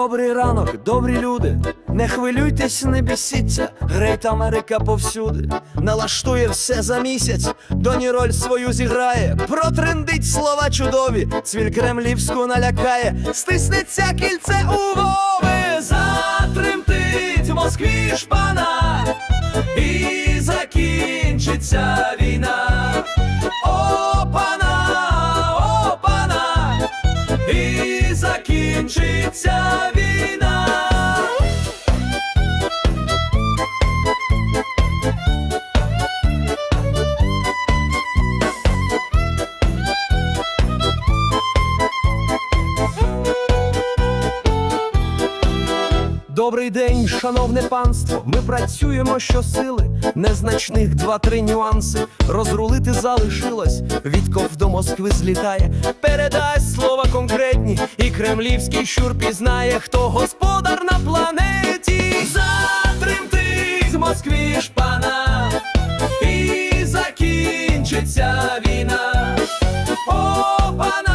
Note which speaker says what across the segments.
Speaker 1: Добрий ранок, добрі люди. Не хвилюйтесь, не бісіться. Грейт Америка повсюди. Налаштує все за місяць. Доні роль свою зіграє. Протрендить слова чудові. Цвіль кремлівську налякає. Стиснеться кільце у Вови. В Москві шпана. І закінчиться війна. Закінчиться Добрий день, шановне панство. Ми працюємо щосили, незначних два-три нюанси. Розрулити залишилось. Вітков до Москви злітає. Передасть слова конкретні, і кремлівський щур пізнає, хто господар на планеті. Затремтить в Москві шпана, і закінчиться війна. Опана, опана,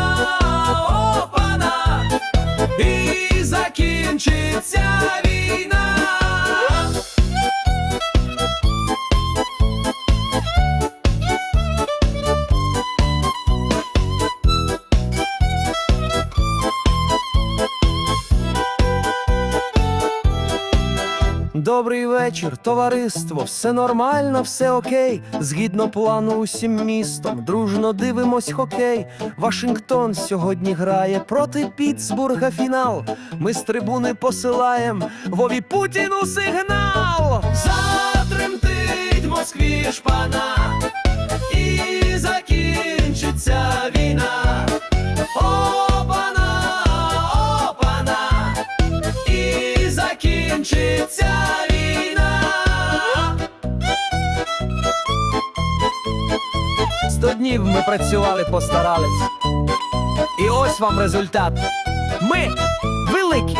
Speaker 1: Добрий вечір, товариство, все нормально, все окей. Згідно плану усім містом, дружно дивимось хокей. Вашингтон сьогодні грає проти Піттсбурга фінал. Ми з трибуни посилаєм Вові Путіну сигнал. Затремтить Москві шпана, і закінчиться війна. Опана, опана, і закінчиться днів ми працювали, постарались. І ось вам результат. Ми великі.